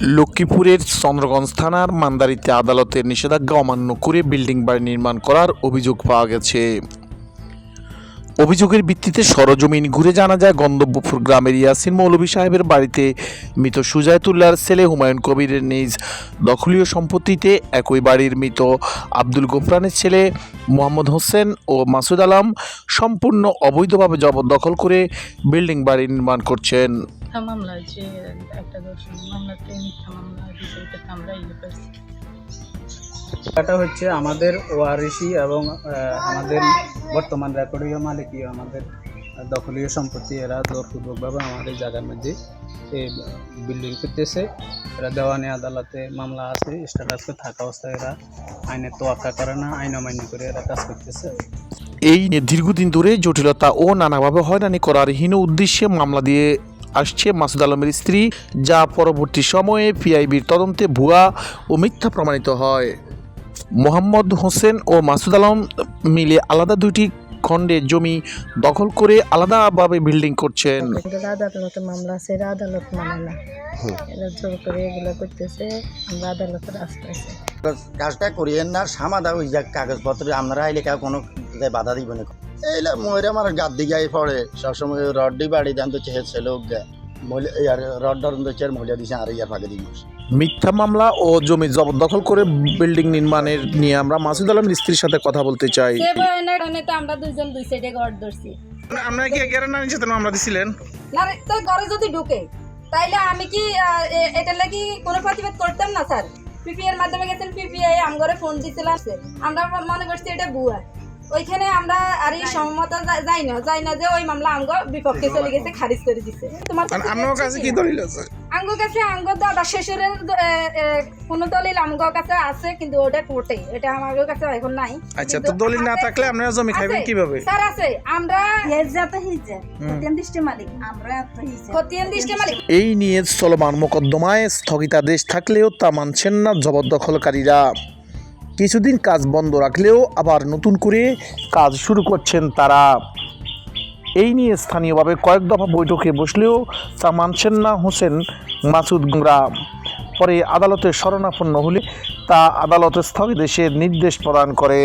লক্ষ্মীপুরের চন্দ্রগঞ্জ থানার মান্দারিতে আদালতের নিষেধাজ্ঞা অমান্য করে বিল্ডিং বাড়ি নির্মাণ করার অভিযোগ পাওয়া গেছে। অভিযোগের ভিত্তিতে সরজমিন ঘুরে জানা যায় গন্ধব্যপুর গ্রামের ইয়াসিন মৌলভী সাহেবের বাড়িতে মৃত সুজায়তুল্লাহর ছেলে হুমায়ুন কবিরের নিজ দখলীয় সম্পত্তিতে একই বাড়ির মৃত আব্দুল গোফরানের ছেলে মোহাম্মদ হোসেন ও মাসুদ আলম সম্পূর্ণ অবৈধভাবে জবরদখল করে বিল্ডিং বাড়ি নির্মাণ করছেন। মিথ্যা মামলা যে একটা দর্শন মামলাতে মিথ্যা মামলা এটা আমরা ইয়ে করছি। এটা হচ্ছে আমাদের ওয়ারিশি এবং আমাদের বর্তমান রেকর্ডীয় মালিকীয় আমাদের দখলীয় সম্পত্তি এরা জোরপূর্বকভাবে আমাদের জায়গার মধ্যে এই বিল্ডিং করতেছে। এরা দেওয়ানি আদালতে মামলা আছে স্ট্যাটাসে থাকা অবস্থায় এরা আইনের তোয়াক্কা করে না আইন অমান্য করে এরা কাজ করতেছে। এই দীর্ঘদিন ধরে জটিলতা ও নানাভাবে হয়রানি করার হীন উদ্দেশ্যে মামলা দিয়ে আসছে মাসুদ আলমের স্ত্রী যা পরবর্তী সময়ে পিআইবির তদন্তে ভুয়া ও মিথ্যা প্রমাণিত হয়। মোহাম্মদ হোসেন ও মাসুদ আলম মিলে আলাদা দুটি খণ্ডে জমি দখল করে আলাদাভাবে বিল্ডিং করছেন। আদালতে মামলা আছে এরা আদালত মানে না এরা জোর করে এগুলো করতেছে আমরা আদালতের কাজটা করিয়েন না সামাদা ওই যে কাগজপত্র আপনারা আইলে কেউ কোনো জায়গায় বাধা দিব না। এইলে ময়রা আমার গাদ দিকে পড়ে। সবসময় রড্ডি বাড়ি দেন তো চেহে ছেলে আর রড ডরন তো চেয়ার মহিলা দিছে আর ইয়ার ফাঁকে দিই মিথ্যা মামলা ও জমি জবরদখল করে বিল্ডিং নির্মাণের নিয়ে আমরা মাসুদ আলমের স্ত্রীর সাথে কথা বলতে চাই। আমরা দুইজন দুই সাইডে ঘর ধরছি। আমরা কি এগারো না নিচে মামলা দিছিলেন? না রে, তো ঘরে যদি ঢুকে তাইলে আমি কি আহ, এটা লাগি কোনো প্রতিবাদ করতাম না স্যার? পিপিআই এর মাধ্যমে গেছেন পিপিআই আমগরে ফোন দিছিলাম আমরা মনে করছি এটা বুয়া ওইখানে আমরা আর এই সম্মত যাই না যাই না যে ওই মামলা আঙ্গ বিপক্ষে চলে গেছে খারিজ করে দিছে। তোমার কাছে কি দলিল আছে? আঙ্গ কাছে আঙ্গ দাদা এ, কোনো দলিল আমগো কাছে আছে কিন্তু ওটা কোর্টে এটা আমার কাছে এখন নাই। আচ্ছা তো দলিল না থাকলে আপনারা জমি খাইবেন কীভাবে? স্যার আছে। আমরা হেজাত হিজে খতিয়ান দৃষ্টি মালিক আমরা তো হিজে। খতিয়ান দৃষ্টি মালিক। এই নিয়ে চলমান মোকদ্দমায় স্থগিতাদেশ থাকলেও তা মানছেন না জবরদখলকারীরা কিছুদিন কাজ বন্ধ রাখলেও আবার নতুন করে কাজ শুরু করছেন তারা। এই নিয়ে স্থানীয়ভাবে কয়েক দফা বৈঠকে বসলেও তা মানছেন না হোসেন মাসুদ গুমরা। পরে আদালতে শরণাপন্ন হলে তা আদালতে স্থগিতাদেশের নির্দেশ প্রদান করে।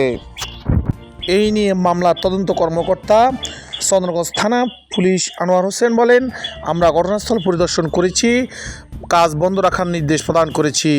এই নিয়ে মামলার তদন্ত কর্মকর্তা চন্দ্রগঞ্জ থানা পুলিশ আনোয়ার হোসেন বলেন, আমরা ঘটনাস্থল পরিদর্শন করেছি, কাজ বন্ধ রাখার নির্দেশ প্রদান করেছি।